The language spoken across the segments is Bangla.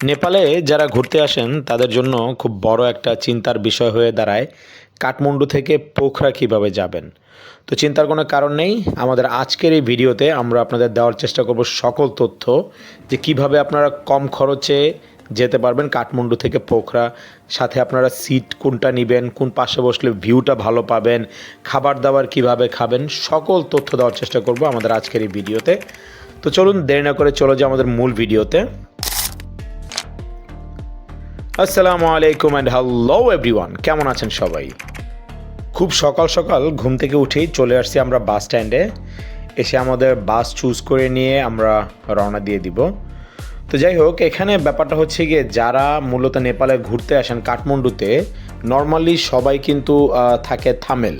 নেপালে যারা ঘুরতে আসেন, তাদের জন্য খুব বড় একটা চিন্তার বিষয় হয়ে দাঁড়ায় কাঠমান্ডু থেকে পোখরা কীভাবে যাবেন। তো চিন্তার কোনো কারণ নেই, আমাদের আজকের এই ভিডিওতে আমরা আপনাদের দেওয়ার চেষ্টা করব সকল তথ্য যে কীভাবে আপনারা কম খরচে যেতে পারবেন কাঠমান্ডু থেকে পোখরা, সাথে আপনারা সিট কোনটা নেবেন, কোন পাশে বসলে ভিউটা ভালো পাবেন, খাবার দাবার কীভাবে খাবেন, সকল তথ্য দেওয়ার চেষ্টা করব আমাদের আজকের এই ভিডিওতে। তো চলুন দেরি না করে চলো যে আমাদের মূল ভিডিওতে। আসসালামু আলাইকুম অ্যান্ড হ্যালো এভরিওয়ান কেমন আছেন সবাই? খুব সকাল সকাল ঘুম থেকে উঠেই চলে আসছি আমরা বাস স্ট্যান্ডে এসে আমাদের বাস চুজ করে নিয়ে আমরা রওনা দিয়ে দিব। তো যাই হোক, এখানে ব্যাপারটা হচ্ছে গিয়ে যারা মূলত নেপালে ঘুরতে আসেন কাঠমান্ডুতে নর্মালি সবাই কিন্তু থাকে থামেল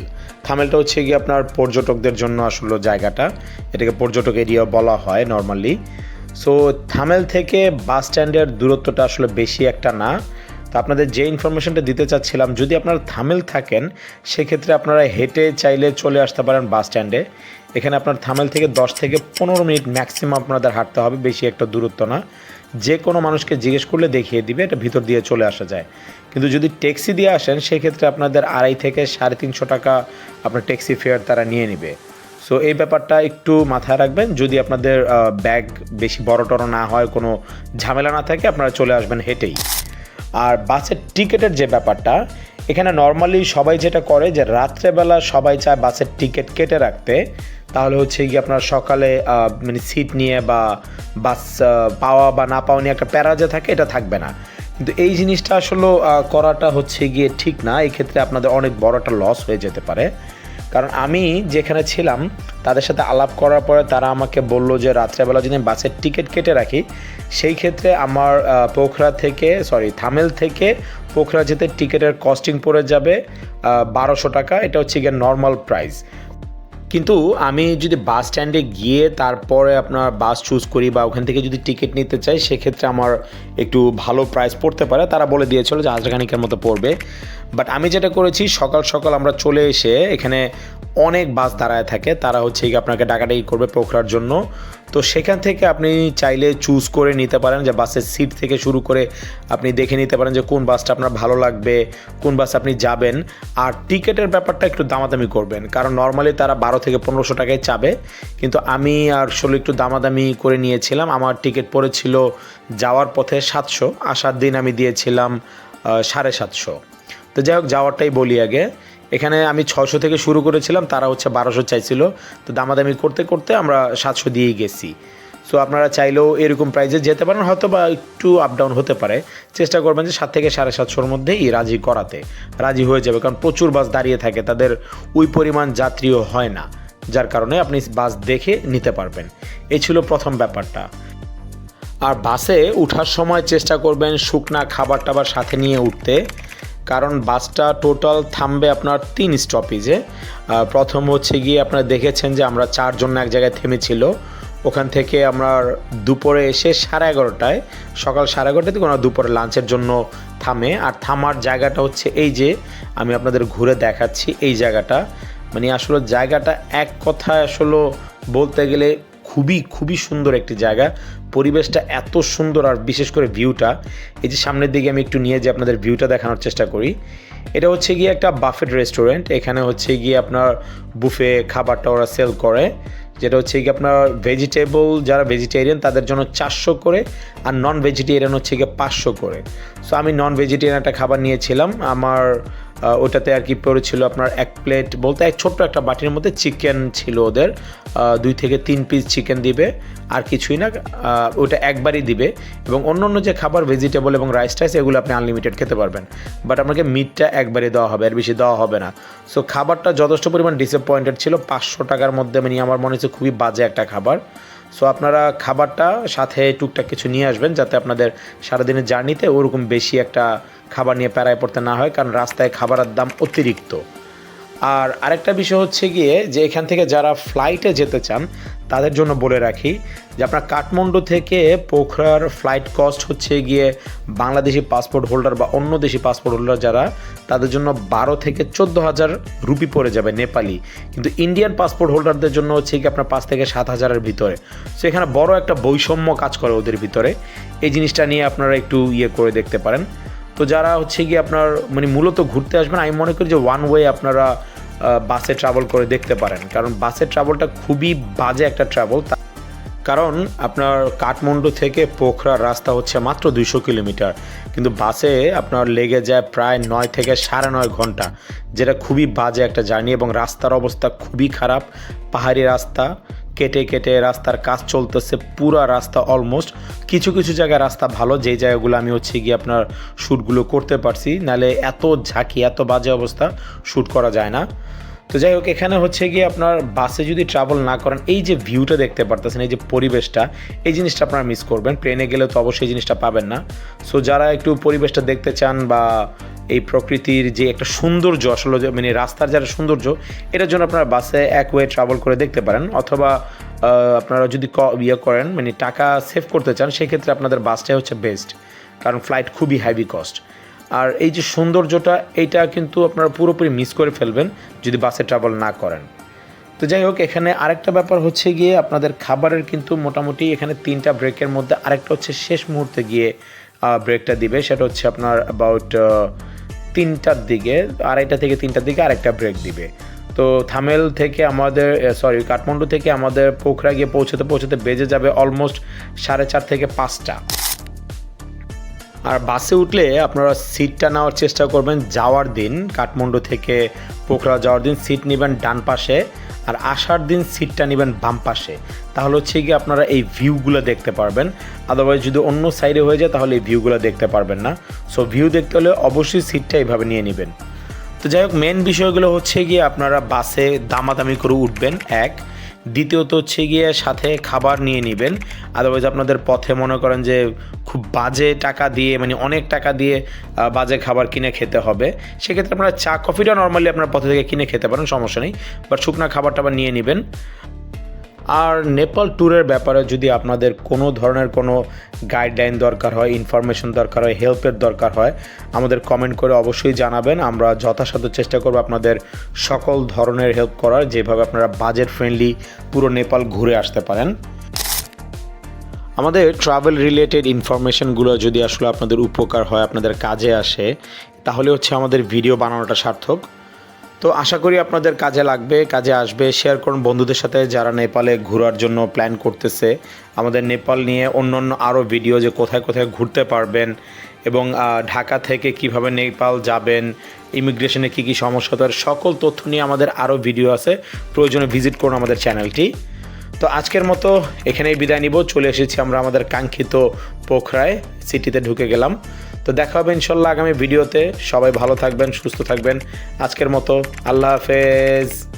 থামেলটা হচ্ছে গিয়ে আপনার পর্যটকদের জন্য আসলে জায়গাটা। এটাকে পর্যটক এরিয়া বলা হয় নর্মালি সো থামেল থেকে বাস স্ট্যান্ডের দূরত্বটা আসলে বেশি একটা না। তো আপনাদের যে ইনফরমেশনটা দিতে চাচ্ছিলাম, যদি আপনারা থামেল থাকেন, সেক্ষেত্রে আপনারা হেঁটে চাইলে চলে আসতে পারেন বাস স্ট্যান্ডে এখানে আপনার থামেল থেকে দশ থেকে পনেরো মিনিট ম্যাক্সিমাম আপনাদের হাঁটতে হবে, বেশি একটা দূরত্ব না। যে কোনো মানুষকে জিজ্ঞেস করলে দেখিয়ে দিবে, এটা ভিতর দিয়ে চলে আসা যায়। কিন্তু যদি ট্যাক্সি দিয়ে আসেন, সেক্ষেত্রে আপনাদের আড়াই থেকে সাড়ে তিনশো টাকা আপনার ট্যাক্সি ফেয়ার তারা নিয়ে নেবে। সো এই ব্যাপারটা একটু মাথায় রাখবেন। যদি আপনাদের ব্যাগ বেশি বড় টড়ো না হয়, কোনো ঝামেলা না থাকে, আপনারা চলে আসবেন হেঁটেই। আর বাসের টিকিটের যে ব্যাপারটা, এখানে নর্মালি সবাই যেটা করে যে রাত্রেবেলা সবাই চায় বাসের টিকিট কেটে রাখতে, তাহলে হচ্ছে গিয়ে আপনার সকালে মানে সিট নিয়ে বা বাস পাওয়া বা না পাওয়া নিয়ে একটা প্যারা যে থাকে, এটা থাকবে না। কিন্তু এই জিনিসটা আসলে করাটা হচ্ছে গিয়ে ঠিক না। এক্ষেত্রে আপনাদের অনেক বড় একটা লস হয়ে যেতে পারে। কারণ আমি যেখানে ছিলাম, তাদের সাথে আলাপ করার পরে তারা আমাকে বলল যে রাত্রেবেলা যদি বাসের টিকিট কেটে রাখি, সেই ক্ষেত্রে আমার পোখরা থেকে সরি থামেল থেকে পোখরা যেতে টিকিটের কস্টিং পড়ে যাবে বারোশো টাকা। এটা হচ্ছে গিয়ে নর্মাল প্রাইস কিন্তু আমি যদি বাস স্ট্যান্ডে গিয়ে তারপরে আপনার বাস চুজ করি বা ওখান থেকে যদি টিকিট নিতে চাই, সেক্ষেত্রে আমার একটু ভালো প্রাইস পড়তে পারে। তারা বলে দিয়েছিল যে হাজারখানিকের মতো পড়বে। বাট আমি যেটা করেছি, সকাল সকাল আমরা চলে এসে এখানে অনেক বাস দাঁড়ায় থাকে। তারা হচ্ছে আপনাকে ডাকাডাকি করবে পোখরার জন্য। তো সেখান থেকে আপনি চাইলে চুজ করে নিতে পারেন যে বাসের সিট থেকে শুরু করে আপনি দেখে নিতে পারেন যে কোন বাসটা আপনার ভালো লাগবে, কোন বাসে আপনি যাবেন। আর টিকিটের ব্যাপারটা একটু দামাদামি করবেন। কারণ নর্মালি তারা বারো থেকে পনেরোশো টাকায় চাবে। কিন্তু আমি আসলে একটু দামাদামি করে নিয়েছিলাম। আমার টিকিট পড়েছিল যাওয়ার পথে সাতশো, আসার দিন আমি দিয়েছিলাম সাড়ে সাতশো। তো যাই হোক, যাওয়ারটাই বলি আগে। এখানে আমি ছশো থেকে শুরু করেছিলাম, তারা হচ্ছে বারোশো চাইছিল। তো দামাদামি করতে করতে আমরা সাতশো দিয়েই গেছি। সো আপনারা চাইলেও এরকম প্রাইজে যেতে পারেন, হয়তো বা একটু আপ ডাউন হতে পারে। চেষ্টা করবেন যে সাত থেকে সাড়ে সাতশোর মধ্যেই রাজি করাতে, রাজি হয়ে যাবে। কারণ প্রচুর বাস দাঁড়িয়ে থাকে, তাদের ওই পরিমাণ যাত্রীও হয় না, যার কারণে আপনি বাস দেখে নিতে পারবেন। এই ছিল প্রথম ব্যাপারটা। আর বাসে ওঠার সময় চেষ্টা করবেন শুকনা খাবার টাবার সাথে নিয়ে উঠতে। কারণ বাসটা টোটাল থামবে আপনার তিন স্টপেজে প্রথম হচ্ছে গিয়ে আপনারা দেখেছেন যে আমরা চারজন এক জায়গায় থেমেছিল। ওখান থেকে আমরা দুপুরে এসে সাড়ে এগারোটায়, সকাল সাড়ে এগারোটা থেকে ওনারা দুপুরে লাঞ্চের জন্য থামে। আর থামার জায়গাটা হচ্ছে এই যে, আমি আপনাদের ঘুরে দেখাচ্ছি এই জায়গাটা। মানে আসলে জায়গাটা এক কথায় আসলে বলতে গেলে খুবই খুবই সুন্দর একটি জায়গা। পরিবেশটা এত সুন্দর আর বিশেষ করে ভিউটা। এই যে সামনের দিকে আমি একটু নিয়ে যে আপনাদের ভিউটা দেখানোর চেষ্টা করি। এটা হচ্ছে গিয়ে একটা বাফেট রেস্টুরেন্ট। এখানে হচ্ছে গিয়ে আপনার বুফে খাবারটা ওরা সেল করে। যেটা হচ্ছে গিয়ে আপনার ভেজিটেবল, যারা ভেজিটেরিয়ান তাদের জন্য চারশো করে আর নন ভেজিটেরিয়ান হচ্ছে গিয়ে পাঁচশো করে। সো আমি নন ভেজিটেরিয়ান একটা খাবার নিয়েছিলাম। আমার ওটাতে আর কি পড়েছিল আপনার এক প্লেট বলতে এক ছোট্ট একটা বাটির মধ্যে চিকেন ছিল ওদের। দুই থেকে তিন পিস চিকেন দিবে, আর কিছুই না। ওটা একবারই দিবে। এবং অন্য অন্য যে খাবার ভেজিটেবল এবং রাইস টাইস এগুলো আপনি আনলিমিটেড খেতে পারবেন। বাট আপনাকে মিটটা একবারই দেওয়া হবে আর বেশি দেওয়া হবে না। সো খাবারটা যথেষ্ট পরিমাণ ডিসঅ্যাপয়েন্টেড ছিল। পাঁচশো টাকার মধ্যে মানে আমার মনে হচ্ছে খুবই বাজে একটা খাবার। সো আপনারা খাবারটা সাথে টুকটাক কিছু নিয়ে আসবেন যাতে আপনাদের সারাদিনের জার্নিতে ওরকম বেশি একটা খাবার নিয়ে প্যারায় পড়তে না হয়, কারণ রাস্তায় খাবারের দাম অতিরিক্ত। আর আরেকটা বিষয় হচ্ছে গিয়ে যে এখান থেকে যারা ফ্লাইটে যেতে চান তাদের জন্য বলে রাখি যে আপনার কাঠমান্ডু থেকে পোখরার ফ্লাইট কস্ট হচ্ছে গিয়ে বাংলাদেশি পাসপোর্ট হোল্ডার বা অন্য দেশি পাসপোর্ট হোল্ডার যারা, তাদের জন্য বারো থেকে চোদ্দ হাজার রুপি পড়ে যাবে নেপালি। কিন্তু ইন্ডিয়ান পাসপোর্ট হোল্ডারদের জন্য হচ্ছে কি আপনার পাঁচ থেকে সাত হাজারের ভিতরে। সো এখানে বড় একটা বৈষম্য কাজ করে ওদের ভিতরে। এই জিনিসটা নিয়ে আপনারা একটু ইয়ে করে দেখতে পারেন। তো যারা হচ্ছে কি আপনার মানে মূলত ঘুরতে আসবেন, আমি মনে করি যে ওয়ান ওয়ে আপনারা বাসে ট্রাভেল করে দেখতে পারেন। কারণ বাসে ট্রাভেলটা খুবই বাজে একটা ট্রাভেল কারণ আপনার কাঠমান্ডু থেকে পোখরার রাস্তা হচ্ছে মাত্র দুইশো কিলোমিটার। কিন্তু বাসে আপনার লেগে যায় প্রায় নয় থেকে সাড়ে নয় ঘণ্টা, যেটা খুবই বাজে একটা জার্নি এবং রাস্তার অবস্থা খুবই খারাপ। পাহাড়ি রাস্তা কেটে কেটে রাস্তার কাজ চলতেছে, পুরা রাস্তা অলমোস্ট কিছু কিছু জায়গায় রাস্তা ভালো যে জায়গাগুলো আমি হচ্ছে গিয়ে আপনার শ্যুটগুলো করতে পারছি, নালে এত ঝাঁকি, এত বাজে অবস্থা শ্যুট করা যায় না। তো যাই হোক, এখানে হচ্ছে গিয়ে আপনার বাসে যদি ট্রাভেল না করেন, এই যে ভিউটা দেখতে পারতেছেন, এই যে পরিবেশটা, এই জিনিসটা আপনারা মিস করবেন। ট্রেনে গেলে তো অবশ্যই এই জিনিসটা পাবেন না। সো যারা একটু পরিবেশটা দেখতে চান বা এই প্রকৃতির যে একটা সৌন্দর্য, আসলে মানে রাস্তার যারা সৌন্দর্য, এটার জন্য আপনারা বাসে এক ওয়ে ট্রাভেল করে দেখতে পারেন। অথবা আপনারা যদি ইয়ে করেন মানে টাকা সেভ করতে চান, সেক্ষেত্রে আপনাদের বাসটাই হচ্ছে বেস্ট কারণ ফ্লাইট খুবই হেভি কস্ট আর এই যে সৌন্দর্যটা, এইটা কিন্তু আপনারা পুরোপুরি মিস করে ফেলবেন যদি বাসে ট্রাভেল না করেন। তো যাই হোক, এখানে আরেকটা ব্যাপার হচ্ছে গিয়ে আপনাদের খাবারের কিন্তু মোটামুটি এখানে তিনটা ব্রেকের মধ্যে আরেকটা হচ্ছে শেষ মুহূর্তে গিয়ে ব্রেকটা দিবে। সেটা হচ্ছে আপনার অ্যাবাউট তিনটার দিকে, আড়াইটা থেকে তিনটার দিকে আরেকটা ব্রেক দিবে। তো থামেল থেকে আমাদের সরি কাঠমান্ডু থেকে আমাদের পোখরা গিয়ে পৌঁছতে পৌঁছতে বেজে যাবে অলমোস্ট সাড়ে চার থেকে পাঁচটা। আর বাসে উঠলে আপনারা সিটটা নেওয়ার চেষ্টা করবেন যাওয়ার দিন, কাঠমান্ডু থেকে পোখরা যাওয়ার দিন সিট নেবেন ডান পাশে আর আসার দিন সিটটা নেবেন বাম পাশে। তাহলে হচ্ছে কি আপনারা এই ভিউগুলো দেখতে পারবেন। আদারওয়াইজ যদি অন্য সাইডে হয়ে যায় তাহলে এই ভিউগুলো দেখতে পারবেন না। সো ভিউ দেখতে হলে অবশ্যই সিটটা এইভাবে নিয়ে নেবেন। তো যাই হোক মেন বিষয়গুলো হচ্ছে গিয়ে আপনারা বাসে দামাদামি করে উঠবেন। এক দ্বিতীয়ত হচ্ছে গিয়ে সাথে খাবার নিয়ে নেবেন। আদারওয়াইজ আপনাদের পথে মনে করেন যে খুব বাজে টাকা দিয়ে মানে অনেক টাকা দিয়ে বাজে খাবার কিনে খেতে হবে। সেক্ষেত্রে আপনারা চা, কফিটা নর্মালি আপনার পথে থেকে কিনে খেতে পারেন, সমস্যা নেই। বাট শুকনা খাবার টাবার নিয়ে নেবেন। আর নেপাল ট্যুরের ব্যাপারে যদি আপনাদের কোনো ধরনের কোনো গাইডলাইন দরকার হয় ইনফরমেশন দরকার হয় হেল্পের দরকার হয়, আমাদের কমেন্ট করে অবশ্যই জানাবেন। আমরা যথাসাধ্য চেষ্টা করব আপনাদের সকল ধরনের হেল্প করার, যেভাবে আপনারা বাজেট ফ্রেন্ডলি পুরো নেপাল ঘুরে আসতে পারেন। আমাদের ট্রাভেল রিলেটেড ইনফরমেশনগুলো যদি আসলে আপনাদের উপকার হয়, আপনাদের কাজে আসে, তাহলে হচ্ছে আমাদের ভিডিও বানানোটা সার্থক। তো আশা করি আপনাদের কাজে লাগবে, কাজে আসবে। শেয়ার করুন বন্ধুদের সাথে যারা নেপালে ঘোরার জন্য প্ল্যান করতেছে। আমাদের নেপাল নিয়ে অন্য অন্য আরও ভিডিও যে কোথায় কোথায় ঘুরতে পারবেন এবং ঢাকা থেকে কীভাবে নেপাল যাবেন, ইমিগ্রেশনে কী কী সমস্যা, তার সকল তথ্য নিয়ে আমাদের আরও ভিডিও আছে। প্রয়োজনে ভিজিট করুন আমাদের চ্যানেলটি তো আজকের মতো এখানেই বিদায় নিব। চলে এসেছি আমরা আমাদের কাঙ্ক্ষিত পোখরায় সিটিতে ঢুকে গেলাম। তো দেখা হবে ইনশাল্লাহ আগামী ভিডিওতে। সবাই ভালো থাকবেন, সুস্থ থাকবেন। আজকের মতো আল্লাহ হাফেজ।